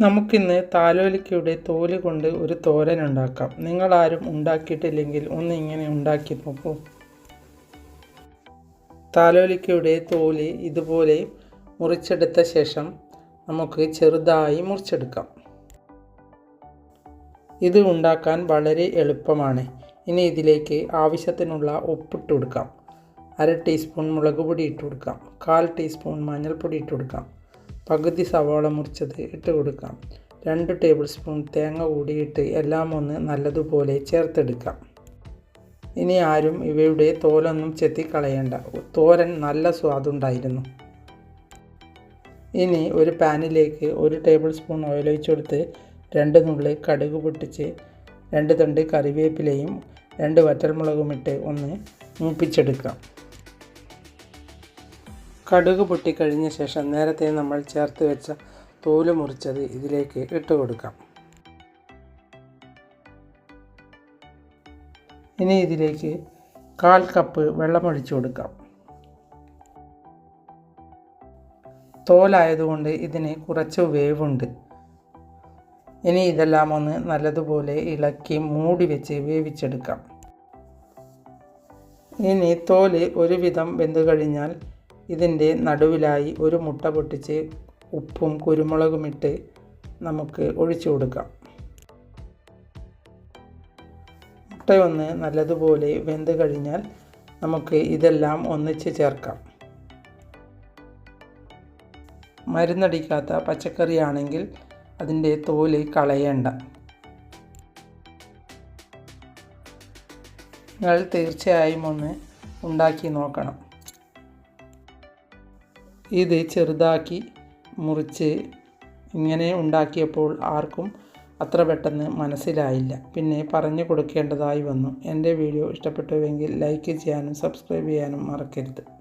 നമുക്കിന്ന് താലോലിക്കയുടെ തോൽ കൊണ്ട് ഒരു തോരൻ ഉണ്ടാക്കാം. നിങ്ങളാരും ഉണ്ടാക്കിയിട്ടില്ലെങ്കിൽ ഒന്ന് ഇങ്ങനെ ഉണ്ടാക്കി നോക്കൂ. താലോലിക്കയുടെ തോൽ ഇതുപോലെ മുറിച്ചെടുത്ത ശേഷം നമുക്ക് ചെറുതായി മുറിച്ചെടുക്കാം. ഇത് ഉണ്ടാക്കാൻ വളരെ എളുപ്പമാണ്. ഇനി ഇതിലേക്ക് ആവശ്യത്തിനുള്ള ഉപ്പിട്ട് കൊടുക്കാം. അര ടീസ്പൂൺ മുളക് പൊടി ഇട്ട് കൊടുക്കാം. കാൽ ടീസ്പൂൺ മഞ്ഞൾപ്പൊടി ഇട്ട് കൊടുക്കാം. പകുതി സവാള മുറിച്ചത് ഇട്ട് കൊടുക്കാം. രണ്ട് ടേബിൾ സ്പൂൺ തേങ്ങ കൂടിയിട്ട് എല്ലാം ഒന്ന് നല്ലതുപോലെ ചേർത്തെടുക്കാം. ഇനി ആരും ഇവയുടെ തോലൊന്നും ചെത്തിക്കളയേണ്ട തോരൻ നല്ല സ്വാദുണ്ടായിരുന്നു. ഇനി ഒരു പാനിലേക്ക് ഒരു ടേബിൾ സ്പൂൺ ഓയിൽ ഒഴിച്ച് കൊടുത്ത് രണ്ട് നുള്ളി കടുക് പൊട്ടിച്ച് രണ്ട് തണ്ട് കറിവേപ്പിലയും രണ്ട് വറ്റൽമുളകും ഇട്ട് ഒന്ന് മൂപ്പിച്ചെടുക്കാം. കടുക് പൊട്ടിക്കഴിഞ്ഞ ശേഷം നേരത്തെ നമ്മൾ ചേർത്ത് വെച്ച തോൽ മുറിച്ചത് ഇതിലേക്ക് ഇട്ട് കൊടുക്കാം. ഇനി ഇതിലേക്ക് കാൽ കപ്പ് വെള്ളമൊഴിച്ചു കൊടുക്കാം. തോലായതുകൊണ്ട് ഇതിന് കുറച്ച് വേവുണ്ട്. ഇനി ഇതെല്ലാം ഒന്ന് നല്ലതുപോലെ ഇളക്കി മൂടി വെച്ച് വേവിച്ചെടുക്കാം. ഇനി തോൽ ഒരുവിധം വെന്ത് കഴിഞ്ഞാൽ ഇതിന്റെ നടുവിലായി ഒരു മുട്ട പൊട്ടിച്ച് ഉപ്പും കുരുമുളകും ഇട്ട് നമുക്ക് ഒഴിച്ചു കൊടുക്കാം. മുട്ടയൊന്ന് നല്ലതുപോലെ വെന്ത് കഴിഞ്ഞാൽ നമുക്ക് ഇതെല്ലാം ഒന്നിച്ച് ചേർക്കാം. മരുന്നടിക്കാത്ത പച്ചക്കറിയാണെങ്കിൽ അതിന്റെ തോൽ കളയേണ്ട. നിങ്ങൾ തീർച്ചയായും ഒന്ന് ഉണ്ടാക്കി നോക്കണം. ഇത് ചെറുതാക്കി മുറിച്ച് ഇങ്ങനെ ഉണ്ടാക്കിയപ്പോൾ ആർക്കും അത്ര പെട്ടെന്ന് മനസ്സിലായില്ല. പിന്നെ പറഞ്ഞു കൊടുക്കേണ്ടതായി വന്നു. എന്റെ വീഡിയോ ഇഷ്ടപ്പെട്ടുവെങ്കിൽ ലൈക്ക് ചെയ്യാനും സബ്സ്ക്രൈബ് ചെയ്യാനും മറക്കരുത്.